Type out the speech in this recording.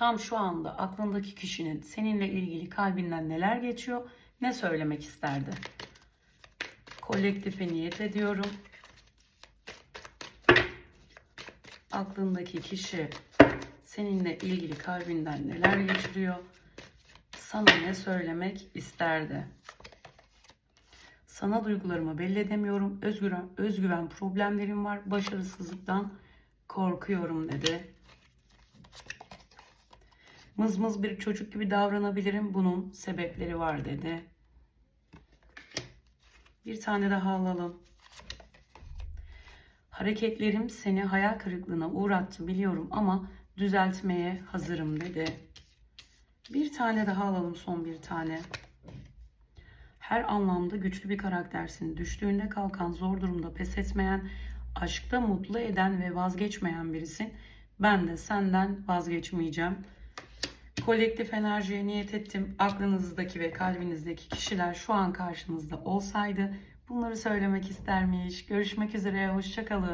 Tam şu anda aklındaki kişinin seninle ilgili kalbinden neler geçiyor, ne söylemek isterdi? Kolektife niyet ediyorum. Aklındaki kişi seninle ilgili kalbinden neler geçiriyor? Sana ne söylemek isterdi? Sana duygularımı belli edemiyorum. Özgüven, özgüven problemlerim var. Başarısızlıktan korkuyorum dedi. Mızmız bir çocuk gibi davranabilirim. Bunun sebepleri var dedi. Bir tane daha alalım. Hareketlerim seni hayal kırıklığına uğrattı biliyorum ama düzeltmeye hazırım dedi. Bir tane daha alalım son bir tane. Her anlamda güçlü bir karaktersin. Düştüğünde kalkan, zor durumda pes etmeyen, aşkta mutlu eden ve vazgeçmeyen birisin. Ben de senden vazgeçmeyeceğim. Kolektif enerjiye niyet ettim. Aklınızdaki ve kalbinizdeki kişiler şu an karşınızda olsaydı bunları söylemek istermiş. Görüşmek üzere, hoşçakalın.